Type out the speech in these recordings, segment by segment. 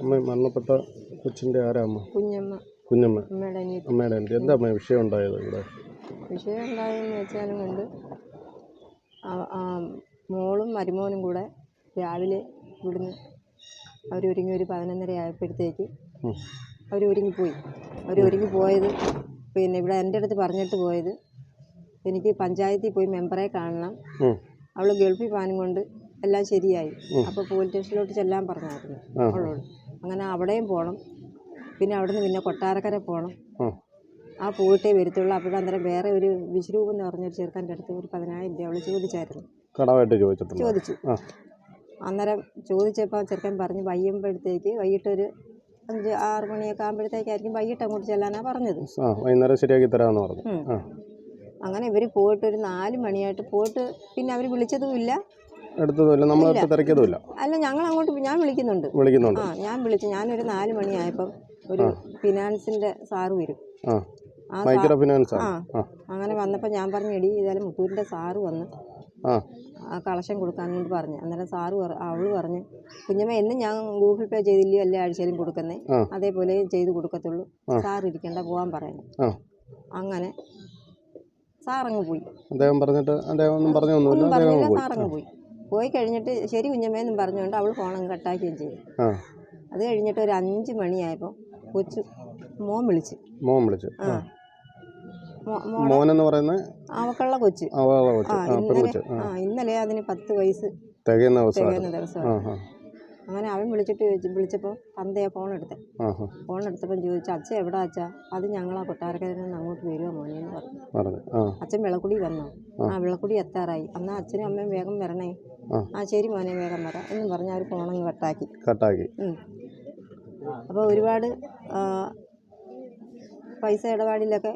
അമ്മ മരണപ്പെട്ട കൊച്ചിന്റെ ആരാമ്മ? കുഞ്ഞമ്മ. കുഞ്ഞമ്മ. അമ്മയുടെ അനിയത്തി. അമ്മയുടെ എന്താ അമ്മ വിഷയം ഉണ്ടായത് ഇവിടെ? വിഷയം ഉണ്ടായെന്ന് വെച്ചാലും കൊണ്ട് മോളും മരുമോനും കൂടെ രാവിലെ ഇവിടുന്ന് അവരൊരുങ്ങി ഒരു പതിനൊന്നര ആയപ്പോഴത്തേക്ക് അവരൊരുങ്ങിപ്പോയി അവരൊരുങ്ങി ഒരുങ്ങിപ്പോയി അവർ ഒരുങ്ങി പോയത് പിന്നെ ഇവിടെ എന്റെ അടുത്ത് പറഞ്ഞിട്ട് പോയത് എനിക്ക് പഞ്ചായത്തിൽ പോയി മെമ്പറെ കാണണം. അവൾ ഗൾഫിൽ പോകാനും കൊണ്ട് എല്ലാം ശരിയായി. അപ്പോൾ പോലീസ് സ്റ്റേഷനിലോട്ട് ചെല്ലാൻ പറഞ്ഞായിരുന്നു. അവളോട്. അങ്ങനെ അവിടെയും പോകണം പിന്നെ അവിടുന്ന് പിന്നെ കൊട്ടാരക്കര പോകണം ആ. പോയിട്ടേ വരത്തുള്ളൂ. അപ്പോൾ അന്നേരം വേറെ ഒരു വിശ്രൂപ് എന്ന് പറഞ്ഞൊരു ചെറുക്കന്റെ അടുത്ത് ഒരു പതിനായിരം രൂപ അവൾ ചോദിച്ചായിരുന്നു. കടമായിട്ട് ചോദിച്ചിട്ടുണ്ട്? ചോദിച്ചു. അന്നേരം ചോദിച്ചപ്പോൾ ചെറുക്കൻ പറഞ്ഞ് വയ്യുമ്പോഴത്തേക്ക് വൈകിട്ടൊരു അഞ്ച് ആറ് മണിയൊക്കെ ആകുമ്പോഴത്തേക്കായിരിക്കും വൈകിട്ട് അങ്ങോട്ട് ചെല്ലാനാണ് പറഞ്ഞത്. വൈകുന്നേരം ശരിയാക്കി തരാമെന്ന് പറഞ്ഞു. അങ്ങനെ ഇവർ പോയിട്ട് ഒരു നാല് മണിയായിട്ട് പോയിട്ട് പിന്നെ അവർ വിളിച്ചതുമില്ല. എടുത്തതുമില്ല നമ്മളടുത്ത് തിരക്കിയതുമില്ല. അല്ല ഞങ്ങൾ അങ്ങോട്ട് ഞാൻ വിളിക്കുന്നുണ്ട്. വിളിക്കുന്നുണ്ട്. ആ ഞാൻ വിളിച്ചു ഞാനൊരു നാല് മണിയായപ്പം ഒരു ഫിനാൻസിന്റെ സാറ് വരും. ആ. Micro finance? ആ. അങ്ങനെ വന്നപ്പോൾ ഞാൻ പറഞ്ഞു എടി ഇതായാലും മുത്തൂരിന്റെ സാറ് വന്ന് ആ. ആ കളക്ഷൻ കൊടുക്കാൻ വേണ്ടി പറഞ്ഞു. അന്നേരം സാറ് അവൾ പറഞ്ഞു കുഞ്ഞമ്മ എന്നും ഞാൻ ഗൂഗിൾ പേ ചെയ്തില്ലയോ എല്ലാ ആഴ്ചയിലും കൊടുക്കുന്നേ. അതേപോലെ ചെയ്ത് കൊടുക്കത്തുള്ളൂ. സാർ ഇരിക്കണ്ട പോകാൻ പറയുന്നു ആ. അങ്ങനെ സാറങ്ങ് പോയി. അദ്ദേഹം പറഞ്ഞിട്ട് അദ്ദേഹം ഒന്നും പറഞ്ഞൊന്നുമില്ല. ഒന്നും അദ്ദേഹം പറഞ്ഞില്ല പോയി. സാറങ്ങ് പോയി. പോയി കഴിഞ്ഞിട്ട് ശരി കുഞ്ഞമ്മയെന്നും പറഞ്ഞുകൊണ്ട് അവൾ ഫോണങ്ങ് കട്ടാക്കുകയും ചെയ്തു. അത് കഴിഞ്ഞിട്ട് ഒരു അഞ്ച് മണിയായപ്പോൾ കൊച്ചു മോൻ വിളിച്ച്. മോൻ വിളിച്ചു. ആ. എന്ന് പറയുന്നത് അവക്കുള്ള കൊച്ച്. ആ ഇന്നലെ അതിന് പത്ത് വയസ്സ് തികയുന്ന ദിവസം അങ്ങനെ അവൻ വിളിച്ചിട്ട് ചോദിച്ചു വിളിച്ചപ്പോൾ തന്തയാ ഫോൺ എടുത്തേ. ആ ആ ഫോൺ എടുത്തപ്പോൾ ചോദിച്ചു അച്ഛൻ എവിടെ അച്ഛ? അത് ഞങ്ങളാ കൊട്ടാരക്കരയിൽ നിന്ന് അങ്ങോട്ട് വരുമോ മോനെ എന്ന് പറഞ്ഞു. അച്ഛൻ വിളക്കുടി വന്നോ. ആ. വിളക്കുടി എത്താറായി. എന്നാൽ അച്ഛനും അമ്മയും വേഗം വരണേ. ആ. ശരി മോനെ വേഗം വരാം എന്നും പറഞ്ഞ് അവർ ഫോണങ്ങ് കട്ടാക്കി. കട്ടാക്കി. അപ്പോൾ ഒരുപാട് പൈസ ഇടപാടിലൊക്കെ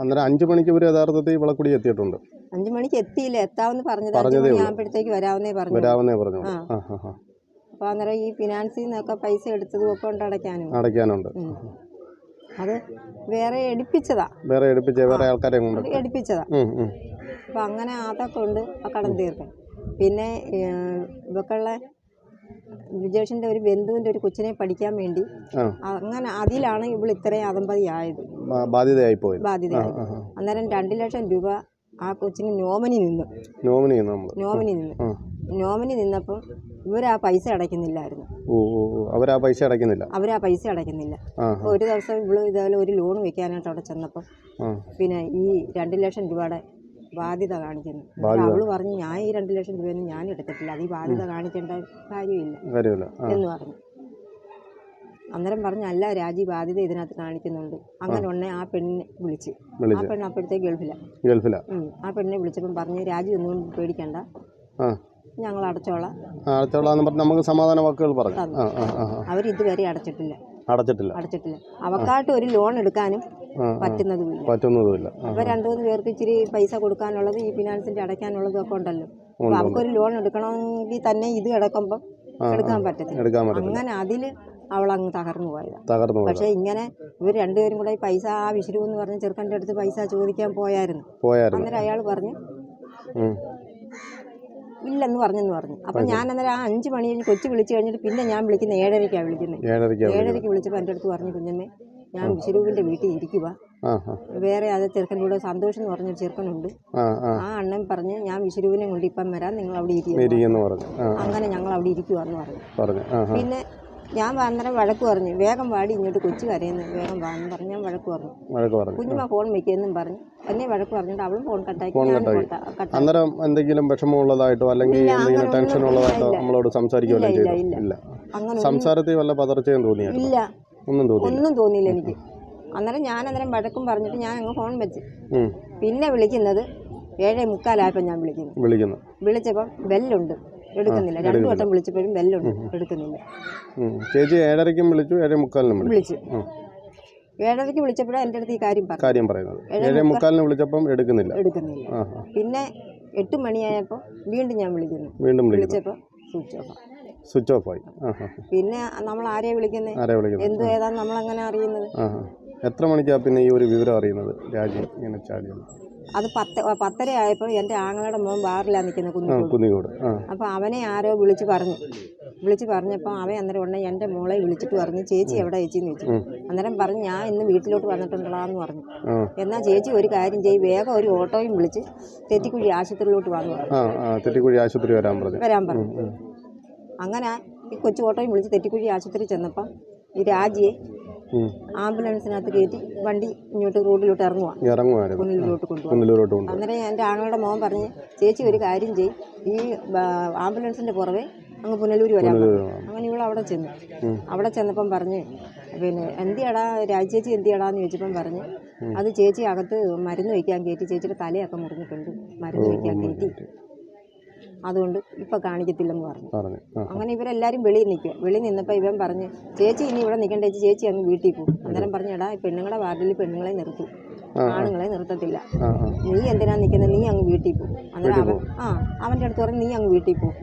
അന്നേരം അഞ്ചു മണിക്ക് ഇവർ യഥാർത്ഥത്തിൽ വിളക്കുടി എത്തിയിട്ടുണ്ട്. അഞ്ചു മണിക്ക് എത്തിയില്ല. എത്താമെന്ന് പറഞ്ഞത് ഞാൻ മണി ആകുമ്പോഴത്തേക്ക് വരാമെന്നേ പറഞ്ഞു. വരാവുന്നേ പറഞ്ഞു അപ്പോൾ അന്നേരം ഈ ഫിനാൻസിൽ നിന്നൊക്കെ പൈസ എടുത്തതും ഒക്കെ ഉണ്ട് അടയ്ക്കാനും. അടയ്ക്കാനുണ്ട്. അത് വേറെ എടുപ്പിച്ചതാ. വേറെ എടുപ്പിച്ച വേറെ ആൾക്കാരെ കൊണ്ട് എടുപ്പിച്ചതാ. അപ്പം അങ്ങനെ അതൊക്കെ ഉണ്ട് ആ കടം തീർക്കും പിന്നെ ഇതൊക്കെയുള്ള ഇവക്കുള്ള വിജേഷിന്റെ ഒരു ബന്ധുവിന്റെ ഒരു കൊച്ചിനെ പഠിക്കാൻ വേണ്ടി അങ്ങനെ അതിലാണ് ഇവൾ ഇത്രയും അതമ്പതിയായത് ആയത്. ബാധ്യതയായി പോയി ബാധ്യതയായി. അന്നേരം രണ്ട് ലക്ഷം രൂപ ആ കൊച്ചിന് നോമിനി നിന്നു. നോമിനി നോമിനി നിന്നു. നോമിനി നിന്നപ്പം ഇവർ ആ പൈസ അടയ്ക്കുന്നില്ലായിരുന്നു. ഓ അവരാ പൈസ അടയ്ക്കുന്നില്ല. അവരാ പൈസ അടയ്ക്കുന്നില്ല. ഒരു ദിവസം ഇവൾ ഇതേപോലെ ഒരു ലോൺ വെക്കാനായിട്ട് അവിടെ ചെന്നപ്പോൾ പിന്നെ ഈ രണ്ട് ലക്ഷം രൂപയുടെ ബാധ്യത കാണിക്കുന്നു. അവൾ പറഞ്ഞു ഞാൻ ഈ രണ്ട് ലക്ഷം രൂപയൊന്നും ഞാൻ എടുത്തിട്ടില്ല. അത് ഈ ബാധ്യത കാണിക്കേണ്ട കാര്യമില്ല. എന്ന് പറഞ്ഞു. അന്നേരം പറഞ്ഞു അല്ല രാജി ബാധ്യത ഇതിനകത്ത് കാണിക്കുന്നുണ്ട്. അങ്ങനെ ഉടനെ ആ പെണ്ണിനെ വിളിച്ച്. ആ പെണ്ണ് അപ്പോഴത്തേക്ക് ഗൾഫില. ഗൾഫിലാ. ആ പെണ്ണിനെ വിളിച്ചപ്പം പറഞ്ഞു രാജി ഒന്നും പേടിക്കണ്ട. ഞങ്ങൾ അടച്ചോളാം അടച്ചോളാം പറഞ്ഞ് നമുക്ക് സമാധാന വാക്കുകൾ പറഞ്ഞു. അവർ ഇതുവരെ അടച്ചിട്ടില്ല. അടച്ചിട്ടില്ല. അടച്ചിട്ടില്ല. അവക്കായിട്ട് ഒരു ലോൺ എടുക്കാനും. പറ്റുന്നതുമില്ല. പറ്റുന്നതുമില്ല. അപ്പൊ രണ്ടു മൂന്ന് പേർക്ക് ഇച്ചിരി പൈസ കൊടുക്കാനുള്ളത് ഈ ഫിനാൻസിന്റെ അടയ്ക്കാനുള്ളതും ഒക്കെ ഉണ്ടല്ലോ. അപ്പൊ അവർക്കൊരു ലോൺ എടുക്കണമെങ്കിൽ തന്നെ ഇത് അടക്കുമ്പോൾ എടുക്കാൻ പറ്റത്തില്ല. അങ്ങനെ അതിൽ അവൾ തകർന്നു പോയതാ. തകർന്നു പോയത്. പക്ഷെ ഇങ്ങനെ ഇവർ രണ്ടുപേരും കൂടെ പൈസ ആ വിശ്രു എന്ന് പറഞ്ഞ ചെറുക്കന്റെ അടുത്ത് പൈസ ചോദിക്കാൻ പോയായിരുന്നു. പോയായിരുന്നു. അന്നേരം അയാൾ പറഞ്ഞു. ഇല്ലെന്ന് പറഞ്ഞെന്ന് പറഞ്ഞു. അപ്പൊ ഞാൻ അന്നേരം ആ അഞ്ച് മണി കഴിഞ്ഞ് കൊച്ചു വിളിച്ചു കഴിഞ്ഞിട്ട് പിന്നെ ഞാൻ വിളിക്കുന്നത് ഏഴരയ്ക്കാണ് വിളിക്കുന്നത് ഏഴരയ്ക്ക് വിളിച്ചപ്പോ എന്റെ വിളിച്ചപ്പോൾ എന്റെ അടുത്ത് പറഞ്ഞു കുഞ്ഞമ്മേ ഞാൻ വിശ്വരൂപിന്റെ വീട്ടിൽ ഇരിക്കുക വേറെ അത് ചെറുക്കന്റെ കൂടെ സന്തോഷം എന്ന് പറഞ്ഞൊരു ചെറുക്കനുണ്ട്. ആ അണ്ണൻ പറഞ്ഞ് ഞാൻ വിശ്വരൂപിനെ കൊണ്ട് ഇപ്പം വരാം നിങ്ങൾ അവിടെ ഇരിക്കുന്നു അങ്ങനെ ഞങ്ങൾ അവിടെ ഇരിക്കുവാന്ന് പറഞ്ഞു. പിന്നെ ഞാൻ വന്നേരം വഴക്ക് പറഞ്ഞു. വേഗം വാടി ഇങ്ങോട്ട് കൊച്ചു കരയുന്നു. വേഗം വാന്ന് പറഞ്ഞു. ഞാൻ വഴക്ക് പറഞ്ഞു. വഴക്ക് പറഞ്ഞു. കുഞ്ഞുമ്മ ഫോൺ വെക്കെന്നും പറഞ്ഞു. എന്നെ വഴക്ക് പറഞ്ഞിട്ട് അവളും ഫോൺ കട്ടാക്കി. ഫോൺ കട്ടാക്കി. അന്നേരം എന്തെങ്കിലും വിഷമമുള്ളതായിട്ടോ അല്ലെങ്കിൽ എന്തെങ്കിലും ടെൻഷൻ ഒന്നും ഉള്ളതായിട്ടോ നമ്മളോട് സംസാരിക്കുകയല്ലോ ചെയ്തു? ഇല്ല. ഇല്ല. സംസാരത്തിൽ വല്ല പതർച്ചയും തോന്നിയോ ഇല്ല. ഒന്നും തോന്നിയില്ല. ഒന്നും തോന്നിയില്ല എനിക്ക്. അന്നേരം ഞാൻ അന്നേരം വഴക്കും പറഞ്ഞിട്ട് ഞാൻ അങ്ങ് ഫോൺ വെച്ച്. പിന്നെ വിളിക്കുന്നത് ഏഴേ മുക്കാലായപ്പോൾ ഞാൻ വിളിക്കുന്നു. വിളിക്കുന്നു. വിളിച്ചപ്പം ബെല്ലുണ്ട്. എടുക്കുന്നില്ല. രണ്ടു വട്ടം വിളിച്ചപ്പോഴും ബെല്ലുണ്ട്. എടുക്കുന്നില്ല. ചേച്ചി ഏഴരയ്ക്കും വിളിച്ചു ഏഴേ മുക്കാലിനും വിളിച്ചു. ഏഴരയ്ക്ക് വിളിച്ചപ്പോഴാണ് എന്റെ അടുത്ത് ഈ കാര്യം പറഞ്ഞു കാര്യം പറയുന്നത്. ഏഴേ മുക്കാലിന് വിളിച്ചപ്പം എടുക്കുന്നില്ല. എടുക്കുന്നില്ല. പിന്നെ എട്ട് മണിയായപ്പോൾ വീണ്ടും ഞാൻ വിളിക്കുന്നു. വീണ്ടും വിളിച്ചപ്പോൾ സ്വിച്ച് ഓഫ് സ്വിച്ച് ഓഫ് ആയി. പിന്നെ നമ്മൾ വിളിക്കുന്നത് ആരെ വിളിക്കുന്നത്? എന്തു നമ്മൾ അങ്ങനെ അറിയുന്നത്? എത്ര മണിക്കാണ് പിന്നെ ഈ ഒരു വിവരം അറിയുന്നത്? രാജി ഇങ്ങനെ ചാടിയത്. അത് പത്ത് പത്തര ആയപ്പോൾ എന്റെ ആങ്ങളുടെ മോൻ ബാറിലാണ് നിൽക്കുന്നത് കുന്നിക്കോട്. അപ്പോൾ അവനെ ആരോ വിളിച്ചു പറഞ്ഞു. വിളിച്ചു പറഞ്ഞപ്പോൾ അവൻ അന്നേരം ഉടനെ എന്റെ മോളെ വിളിച്ചിട്ട് പറഞ്ഞു ചേച്ചി എവിടെ ചേച്ചി? എന്ന് ചോദിച്ചു. അന്നേരം പറഞ്ഞു ഞാൻ ഇന്ന് വീട്ടിലോട്ട് വന്നിട്ടുണ്ടാന്ന് പറഞ്ഞു. എന്നാ എന്നാൽ ചേച്ചി ഒരു കാര്യം ചെയ്യും വേഗം ഒരു ഓട്ടോയും വിളിച്ച് തെറ്റിക്കുഴി ആശുപത്രിയിലോട്ട് വന്നു തെറ്റിക്കുഴി ആശുപത്രി വരാൻ പറഞ്ഞു. വരാൻ പറഞ്ഞു. അങ്ങനെ ഈ കൊച്ചു ഓട്ടോയും വിളിച്ച് തെറ്റിക്കുഴി ആശുപത്രി ചെന്നപ്പോൾ ഈ രാജിയെ. ആംബുലൻസിനകത്ത് കയറ്റി വണ്ടി ഇങ്ങോട്ട് റോഡിലോട്ട് ഇറങ്ങുവാണ് കുന്നിലോട്ട് കൊണ്ടുപോകും അന്നേരം എന്റെ ആങ്ങളുടെ മോൻ പറഞ്ഞ് ചേച്ചി ഒരു കാര്യം ചെയ്യും. ഈ ആംബുലൻസിന്റെ ആംബുലൻസിന്റെ പുറവെ അങ്ങ് പുനലൂർ വരാൻ അങ്ങനെ ഇവൾ അവിടെ ചെന്നു. അവിടെ ചെന്നപ്പം പറഞ്ഞ് പിന്നെ എന്തിയാടാ രാജേച്ചി എന്തിയാടാന്ന് ചോദിച്ചപ്പം പറഞ്ഞ് അത് ചേച്ചി അകത്ത് മരുന്ന് വയ്ക്കാൻ കയറ്റി ചേച്ചിയുടെ തലയൊക്കെ മുറിഞ്ഞിട്ടുണ്ട്. മരുന്ന് വയ്ക്കാൻ കയറ്റി. അതുകൊണ്ട് ഇപ്പം കാണിക്കത്തില്ലെന്ന് പറഞ്ഞു. പറഞ്ഞു. അങ്ങനെ ഇവരെല്ലാവരും വെളിയിൽ നിൽക്കുക. വെളിയിൽ നിന്നപ്പോൾ ഇവൻ പറഞ്ഞു ചേച്ചി ഇനി ഇവിടെ നിൽക്കണ്ട ചേച്ചി ചേച്ചി അങ്ങ് വീട്ടിൽ പോകും. അന്നേരം പറഞ്ഞടാ പെണ്ണുങ്ങളുടെ വാർഡിൽ പെണ്ണുങ്ങളെ നിർത്തും. ആണുങ്ങളെ നിർത്തത്തില്ല. നീ എന്തിനാ നിൽക്കുന്നത് നീ അങ്ങ് വീട്ടിൽ പോകും അന്നേരം അവൻ ആ അവന്റെ അടുത്ത് പറഞ്ഞു നീ അങ്ങ് വീട്ടിൽ പോകും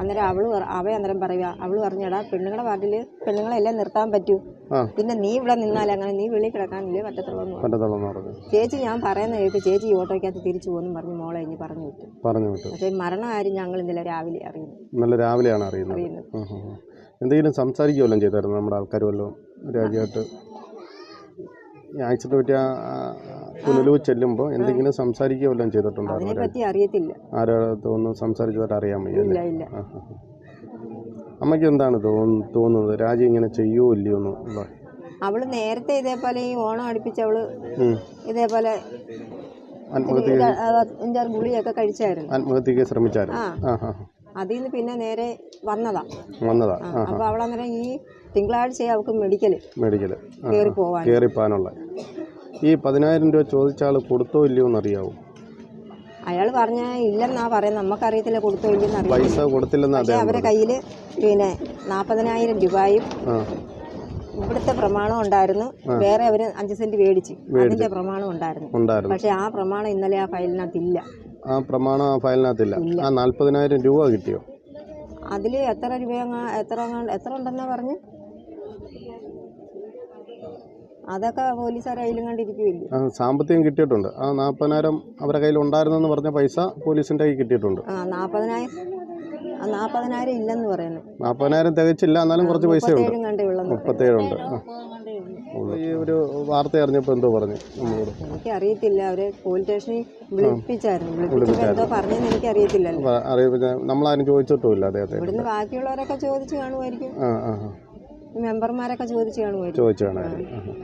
അന്നേരം അവൾ അവ അന്നേരം പറയുക അവൾ പറഞ്ഞടാ പെണ്ണുങ്ങളുടെ വാർഡിൽ പെണ്ണുങ്ങളെല്ലാം നിർത്താൻ പറ്റൂ. പിന്നെ നീ ഇവിടെ നിന്നാൽ അങ്ങനെ നീ വെളിയിൽ കിടക്കാനില്ലേ പറ്റത്തുള്ളൂ ചേച്ചി ഞാൻ പറയുന്ന കേൾക്ക് ചേച്ചി ഓട്ടോയ്ക്കകത്ത് തിരിച്ചു പോകുന്നു പറഞ്ഞു മോളെ ഇനി പറഞ്ഞു വിട്ടു. പറഞ്ഞു വിട്ടു. പക്ഷേ മരണകാര്യം ഞങ്ങൾ ഇന്നലെ രാവിലെ അറിയുന്നു. നല്ല രാവിലെയാണ് അറിയുന്നത്. അറിയുന്നത്. എന്തെങ്കിലും സംസാരിക്കുകയല്ലോ ചെയ്തായിരുന്നു നമ്മുടെ ആൾക്കാർ വല്ലതും രാജ്യമായിട്ട് ആക്സിഡന്റ് പറ്റിയ പുനലൂർ ചെല്ലുമ്പോൾ എന്തെങ്കിലും സംസാരിക്കുകയോ വല്ലതും ചെയ്തിട്ടുണ്ടായിരുന്നു അതിനെ പറ്റി അറിയത്തില്ല. ആരോടൊന്നും സംസാരിച്ചതായിട്ട് അറിയാൻ വയ്യ. അമ്മയ്ക്ക് എന്താണ് തോന്നു തോന്നുന്നത്? രാജി ഇങ്ങനെ ചെയ്യുമോ ഇല്ലയോ എന്ന് അവൾ നേരത്തെ ഇതേപോലെ ഈ ഓണം അടുപ്പിച്ച് അവൾ ഇതേപോലെ അഞ്ചാറ് ഗുളിയൊക്കെ കഴിച്ചായിരുന്നു. ആത്മഹത്യക്ക് ശ്രമിച്ചായിരുന്നു. അതിൽ നിന്ന് പിന്നെ നേരെ വന്നതാ. വന്നതാ. അപ്പോൾ അവളന്നേരം ഈ തിങ്കളാഴ്ച അവൾക്ക് മെഡിക്കൽ. മെഡിക്കൽ ആ കയറി പോവാൻ. ഈ പതിനായിരം രൂപ ചോദിച്ച ആൾ കൊടുത്തോ ഇല്ലയോ എന്നറിയാവോ? അയാൾ പറഞ്ഞ ഇല്ലെന്നാ പറയുന്നത് നമുക്കറിയത്തില്ല കൊടുത്തോ ഇല്ലെന്ന് അറിയാം പൈസ കൊടുത്തില്ലെന്ന് പക്ഷെ അദ്ദേഹം അവരെ കയ്യിൽ പിന്നെ നാൽപ്പതിനായിരം രൂപയും ഇവിടുത്തെ പ്രമാണം ഉണ്ടായിരുന്നു. വേറെ അവർ അഞ്ച് സെന്റ് മേടിച്ച്. അതിന്റെ പ്രമാണം ഉണ്ടായിരുന്നു. പക്ഷെ ആ പ്രമാണം ഇന്നലെ ആ ഫയലിനകത്ത് ഇല്ല. ആ പ്രമാണം ആ ഫയലിനകത്തില്ല. ആ നാൽപ്പതിനായിരം രൂപ കിട്ടിയോ? അതിൽ എത്ര രൂപ എത്ര എത്ര ഉണ്ടെന്നാ പറഞ്ഞു? അതൊക്കെ പോലീസുകാർ അതിലും കണ്ടിരിക്കുമല്ലേ ആ സാമ്പത്തികം കിട്ടിയിട്ടുണ്ട്. ആ നാൽപ്പതിനായിരം അവരുടെ കയ്യിൽ ഉണ്ടായിരുന്നെന്ന് പറഞ്ഞ പൈസ പോലീസിന്റെ കയ്യിൽ കിട്ടിയിട്ടുണ്ട്. ആ നാൽപ്പതിനായിരം ആ നാൽപ്പതിനായിരം ഇല്ലെന്ന് പറയുന്നു. നാൽപ്പതിനായിരം തികച്ചില്ല എന്നാലും കുറച്ച് പൈസയുണ്ട്. മുപ്പത്തേഴും കണ്ടേ ഉള്ളെന്ന് മുപ്പത്തേഴുണ്ട്. ആ. ഈ ഒരു വാർത്ത അറിഞ്ഞപ്പോൾ എന്തോ പറഞ്ഞു നമ്മളോട് എനിക്കറിയത്തില്ല. അവരെ പോലീസ് സ്റ്റേഷനിൽ വിളിപ്പിച്ചായിരുന്നു. വിളിപ്പിച്ചപ്പോൾ എന്തോ പറഞ്ഞെന്ന് എനിക്കറിയത്തില്ലല്ലോ. അപ്പൊ അറിയിപ്പിച്ച നമ്മളാരും ചോദിച്ചിട്ടുമില്ല അദ്ദേഹത്തെ ഇവിടുന്ന് ബാക്കിയുള്ളവരൊക്കെ ചോദിച്ച് കാണുമായിരിക്കും. ആ ആ മെമ്പർമാരൊക്കെ ചോദിച്ച് കാണുമായിരിക്കും. ചോദിച്ചു കാണാമായിരുന്നു.